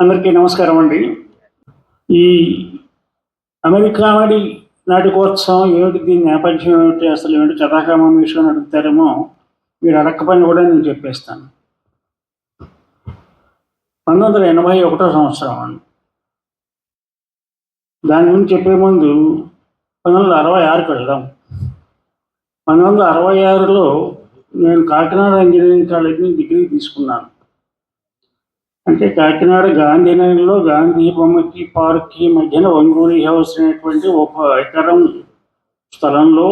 అందరికీ నమస్కారం అండి. ఈ అమెరికా నాటి నాటికోత్సవం ఏమిటి దీని నేపథ్యం ఏమిటి అసలు ఏమిటి కథాక్రమం విషయం అడుగుతారేమో మీరు అడక్క పని కూడా నేను చెప్పేస్తాను. పంతొమ్మిది వందల ఎనభై ఒకటో సంవత్సరం అండి. దాని గురించి చెప్పే ముందు పంతొమ్మిది వందల అరవై ఆరుకి వెళ్దాం. పంతొమ్మిది వందల అరవై ఆరులో నేను కాకినాడ ఇంజనీరింగ్ కాలేజీని డిగ్రీ తీసుకున్నాను. అంటే కాకినాడ గాంధీనగర్లో గాంధీ బొమ్మకి పార్క్కి మధ్యన వంగూరి హౌస్ అనేటువంటి ఒక ఎకరం స్థలంలో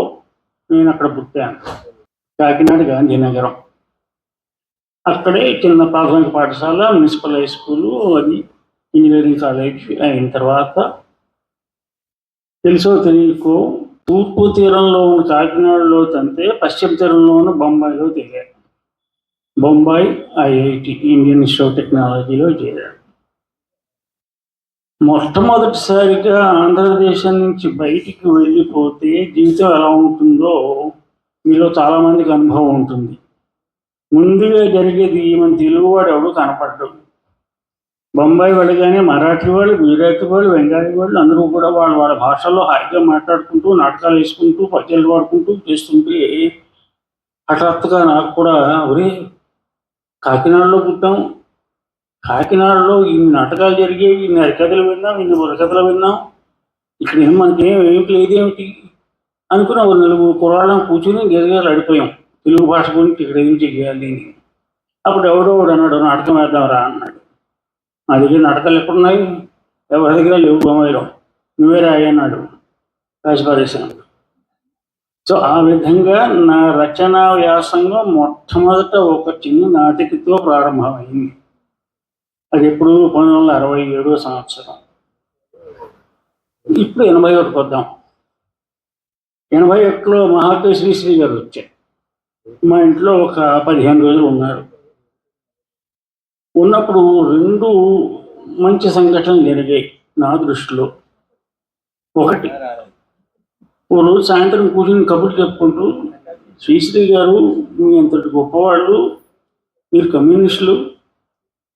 నేను అక్కడ పుట్టాను. కాకినాడ గాంధీనగరం. అక్కడే చిన్న ప్రాథమిక పాఠశాల మున్సిపల్ హై స్కూలు అది ఇంజనీరింగ్ కాలేజ్ అయిన తర్వాత తెలుసో తెలియకో తూర్పు తీరంలో ఉన్న కాకినాడలో తంతే పశ్చిమ తీరంలో ఉన్న బొంబాయిలో తెలియాలి బొంబాయి ఐఐటి ఇండియన్ ఇన్స్టిట్యూట్ టెక్నాలజీలో చేరాడు. మొట్టమొదటిసారిగా ఆంధ్రదేశం నుంచి బయటికి వెళ్ళిపోతే జీవితం ఎలా ఉంటుందో మీలో చాలామందికి అనుభవం ఉంటుంది. ముందుగా జరిగేది మన తెలుగువాడు ఎవడు కనపడ్డం. బొంబాయి వెళ్ళగానే మరాఠీ వాళ్ళు గుజరాతీ వాళ్ళు బెంగాలీ వాళ్ళు అందరూ కూడా వాళ్ళ వాళ్ళ భాషల్లో హాయిగా మాట్లాడుకుంటూ నాటకాలు వేసుకుంటూ పద్యాలు పాడుకుంటూ చేస్తుంటే హఠాత్తుగా నాకు కూడా ఒరే కాకినాడలో పుట్టాం. కాకినాడలో ఇన్ని నాటకాలు జరిగేవి ఇన్ని హరికథలు విన్నాం. ఇన్ని బుర్రకథలు విన్నాం. ఇక్కడ ఏం మనకేం ఏం లేదేమిటి అనుకుని ఒక నలుగురు కుర్రాళ్ళం కూర్చుని గెలగలు అడిపోయాం తెలుగు భాష గురించి ఇక్కడ ఏం చెయ్యాలి అని. అప్పుడు ఎవడో అన్నాడు నాటకం వేద్దాం రా అన్నాడు. నా దగ్గర నాటకాలు ఎక్కడున్నాయి? ఎవరి దగ్గర లేవు బొమ్మాయిలో నువ్వే రాయి అన్నాడు. రాసి సో ఆ విధంగా నా రచనా వ్యాసంగం మొట్టమొదట ఒక చిన్న నాటికతో ప్రారంభమైంది. అది ఎప్పుడు? పంతొమ్మిది వందల అరవై ఏడో సంవత్సరం. ఇప్పుడు ఎనభై ఒకటి వద్దాం ఎనభై ఒకటిలో మహాకవి శ్రీశ్రీ గారు వచ్చారు. మా ఇంట్లో ఒక పదిహేను రోజులు ఉన్నారు. ఉన్నప్పుడు రెండు మంచి సంఘటనలు జరిగాయి నా దృష్టిలో. ఒకటి ఓ రోజు సాయంత్రం కూర్చొని కబుర్లు చెప్పుకుంటూ శ్రీశ్రీ గారు మీ అంతటి గొప్పవాళ్ళు మీరు కమ్యూనిస్టులు.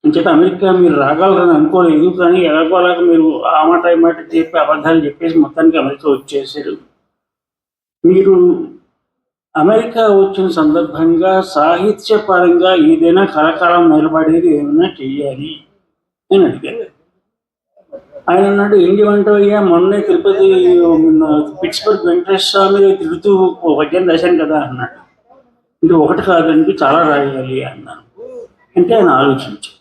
అంచేత అమెరికా మీరు రాగలరని అనుకోలేదు. కానీ ఎలాగోలాగా మీరు ఆ మాట ఈ మాట చెప్పి అబద్ధాలు చెప్పేసి మొత్తానికి అమెరికా వచ్చేసారు. మీరు అమెరికా వచ్చిన సందర్భంగా సాహిత్యపరంగా ఏదైనా కళాకాలం నిలబడేది ఏమైనా చెయ్యాలి అని అడిగారు. ఆయన అన్నాడు అంటే అయ్యా? మొన్నే తిరుపతి పిట్స్బర్గ్ వెంకటేశ్వర స్వామి తిరుగుతూ ఓ పద్యం రాశాను కదా అన్నాడు. అంటే ఒకటి కాదండి చాలా రాయాలి అన్నాను అంటే ఆయన ఆలోచించి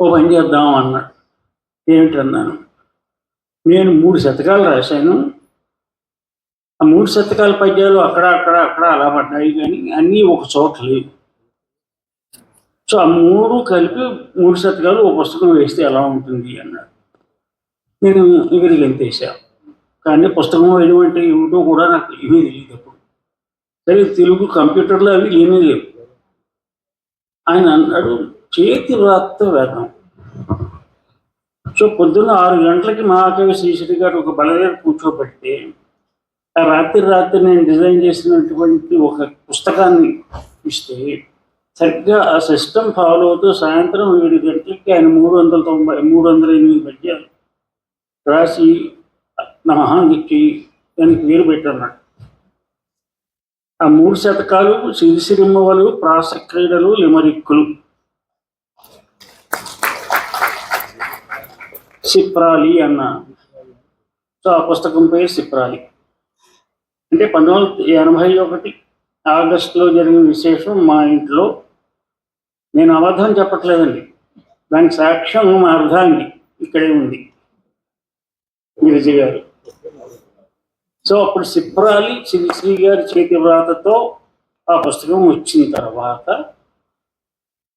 ఓ పని చేద్దాం అన్నాడు. ఏమిటన్నాను నేను మూడు శతకాలు రాశాను. ఆ మూడు శతకాల పద్యాలు అక్కడ అక్కడ అక్కడ అలా పడ్డాయి కానీ అన్నీ ఒక చోట లేవు. సో ఆ మూడు కలిపి మూడు శతకాలు ఒక పుస్తకం వేస్తే ఎలా ఉంటుంది అన్నాడు. నేను ఇవి ఎంతేసాను కానీ పుస్తకం వేయడం అంటే ఏమిటో కూడా నాకు ఏమీ తెలియదు అప్పుడు. సరే తెలుగు కంప్యూటర్లో అవి ఏమీ లేవు. ఆయన అన్నాడు చేతి వ్రాత వేదం. సో పొద్దున్న ఆరు గంటలకి మహాకవి శ్రీశ్రీ గారు ఒక బలగా కూర్చోబెడితే ఆ రాత్రి రాత్రి నేను డిజైన్ చేసినటువంటి ఒక పుస్తకాన్ని ఇస్తే సరిగ్గా ఆ సిస్టమ్ ఫాలో అవుతూ సాయంత్రం ఏడు గంటలకి ఆయన మూడు వందల తొంభై మూడు వందల ఎనిమిది మధ్య రాసి నా మహానికి దానికి పేరు పెట్టన్నాడు ఆ మూడు శతకాలు సిరిసిరిమ్మవలు ప్రాస క్రీడలు లిమరిక్కులు. సిప్రాలి అన్న. సో ఆ పుస్తకం పేరు సిప్రాలి. అంటే పంతొమ్మిది వందల ఎనభై ఒకటి ఆగస్టులో జరిగిన విశేషం మా ఇంట్లో నేను అబద్ధం చెప్పట్లేదండి. దానికి సాక్ష్యం మా అర్ధాంగి ఇక్కడే ఉంది. గిరిజ గారు. సో అప్పుడు సిప్రాలి శ్రీశ్రీ గారి చేతి వ్రాతతో ఆ పుస్తకం వచ్చిన తర్వాత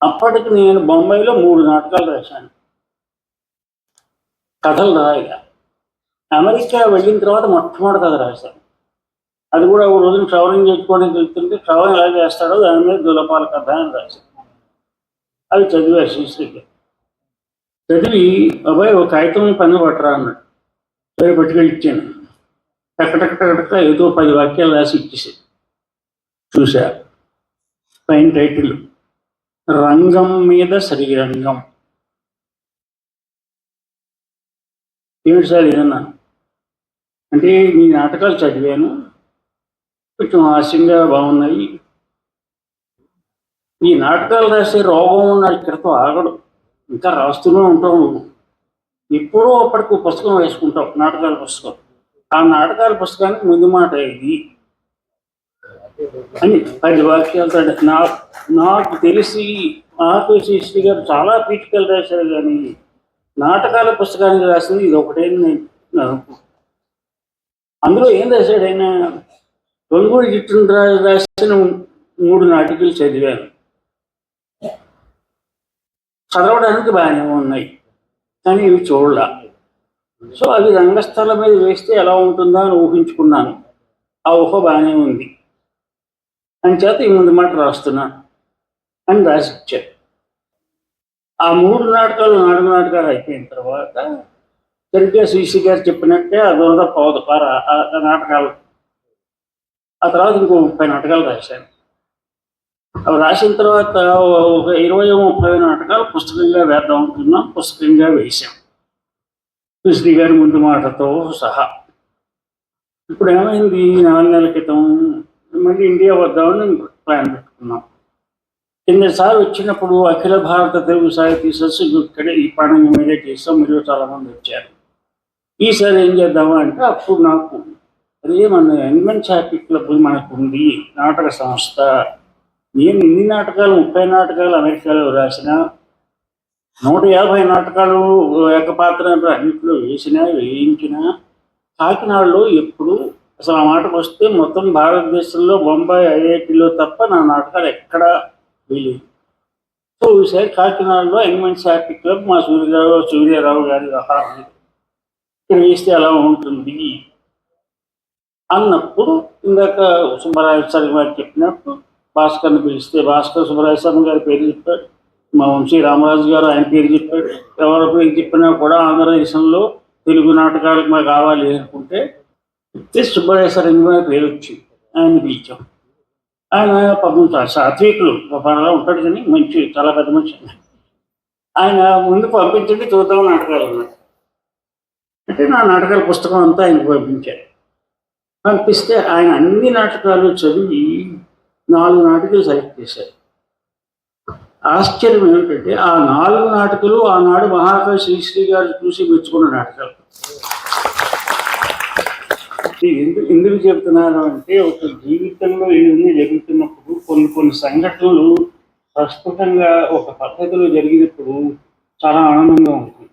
అప్పటికి నేను బొంబాయిలో మూడు నాటకాలు రాశాను. కథలు రాయగా. అమెరికా వెళ్ళిన తర్వాత మొట్టమొదటి కథ రాశాను. అది కూడా ఒక రోజున ట్రావెలింగ్ చేసుకోవడానికి వెళ్తుంటే ట్రావెలింగ్ ఎలా చేస్తాడో దాని మీద దులపాల కథ అని రాశాను. అది చదివా శ్రీశ్రీకి చదివి అబ్బాయి ఒక కాగితం పన్ను పట్టరా అన్నాడు. సరే పట్టుకెళ్ళి ఇచ్చాను. టక్కటక్కటక్క ఏదో పది వాక్యాలు రాసి ఇచ్చేసి చూశా. పైన టైటిల్ రంగం మీద శ్రీరంగం ఏమిటి సార్ ఏదన్నా అంటే నీ నాటకాలు చదివాను. కొంచెం హాస్యంగా బాగున్నాయి. ఈ నాటకాలు రాసే రోగం ఉన్న క్రితం ఆగడు. ఇంకా రాస్తూనే ఉంటాం ఎప్పుడో అప్పటికి పుస్తకం వేసుకుంటాం నాటకాల పుస్తకం. ఆ నాటకాల పుస్తకానికి ముందు మాట ఇది అని పది వాక్యాలతో నా నాకు తెలిసి నాకు శ్రీ గారు చాలా పీఠికలు రాశారు కానీ నాటకాల పుస్తకానికి రాసింది ఇది ఒకటే నేను అందులో ఏం రాశాడు ఆయన? తొలుగుడి జిట్టును రాసిన మూడు నాటికలు చదివాను. చదవడానికి బాగానే ఉన్నాయి. కానీ ఇవి చూడలా. సో అవి రంగస్థలం మీద వేస్తే ఎలా ఉంటుందో అని ఊహించుకున్నాను. ఆ ఊహ బాగానే ఉంది. అని చేత ఈ ముందు మాట రాస్తున్నాను అని రాసి ఇచ్చారు ఆ మూడు నాటకాలు నాలుగు నాటకాలు అయిపోయిన తర్వాత సరిగ్గా శ్రీశ్రీ గారు చెప్పినట్టే అదొరద పోదు. ఆ నాటకాలు. ఆ తర్వాత ఇంకో ముప్పై నాటకాలు రాశాను. అవి రాసిన తర్వాత ఒక ఇరవై ముప్పై నాటకాలు పుస్తకంగా వేద్దాం అనుకున్నాం పుస్తకంగా వేశాం. కృష్ణి గారి ముందు మాటతో సహా. ఇప్పుడు ఏమైంది? నాలుగు నెలల క్రితం మళ్ళీ ఇండియా వద్దామని ప్లాన్ పెట్టుకున్నాం. కిందసారి వచ్చినప్పుడు అఖిల భారత తెలుగు సాహితీ సదస్సు ఇక్కడ ఈ పండుగ మీదే చేస్తాం మరియు చాలా మంది వచ్చారు. ఈసారి ఏం చేద్దామా అంటే అప్పుడు నాకు అదే మన ఎన్వెన్ చాపి క్లబ్ మనకు ఉంది నాటక సంస్థ. నేను ఇన్ని నాటకాలు ముప్పై నాటకాలు అమెరికాలో రాసిన నూట యాభై నాటకాలు ఏకపాత్ర అన్నింటిలో వేసినా వేయించినా కాకినాడలో ఎప్పుడు అసలు ఆ మాటకు వస్తే మొత్తం భారతదేశంలో బొంబాయి ఐఐటిలో తప్ప నా నాటకాలు ఎక్కడా వేయలేదు సో ఈసారి కాకినాడలో ఎన్మెంట్ హ్యాపీ క్లబ్ మా సూర్యరావు సూర్యారావు గారి వ్యవహారం ఇక్కడ వేస్తే ఎలా ఉంటుంది? అన్నప్పుడు ఇందాక సుబ్బరాజు సార్ గారు చెప్పినప్పుడు భాస్కర్ని పిలిస్తే భాస్కర్ సుబ్బరాయ శర్మ గారి పేరు చెప్పాడు. మా వంశీ రామరాజు గారు ఆయన పేరు చెప్పాడు. ఎవరి పేరు చెప్పినా కూడా ఆంధ్రదేశంలో తెలుగు నాటకాలకు మాకు కావాలి అనుకుంటే చెప్తే సుబ్బరాయ సార్ గారి పేరు వచ్చింది ఆయన పిలిచాం. ఆయన పాపం సాత్వికులు పర్వాలా ఉంటాడు కానీ మంచి చాలా పెద్ద మనిషి ఆయన. ముందు పంపించండి చూద్దాం నాటకాలు ఉన్నాయి అంటే నా నాటకాల పుస్తకం అంతా ఆయనకు పంపించారు పంపిస్తే ఆయన అన్ని నాటకాలు చదివి నాలుగు నాటికలు సెలెక్ట్ చేశారు. ఆశ్చర్యం ఏమిటంటే ఆ నాలుగు నాటకాలు ఆనాడు మహాకవి శ్రీశ్రీ గారు చూసి మెచ్చుకున్న నాటకాలు. ఎందుకు ఎందుకు చెప్తున్నాను అంటే ఒక జీవితంలో ఇవన్నీ జరుగుతున్నప్పుడు కొన్ని కొన్ని సంఘటనలు ప్రస్తుతంగా ఒక పద్ధతిలో జరిగినప్పుడు చాలా ఆనందంగా ఉంటుంది.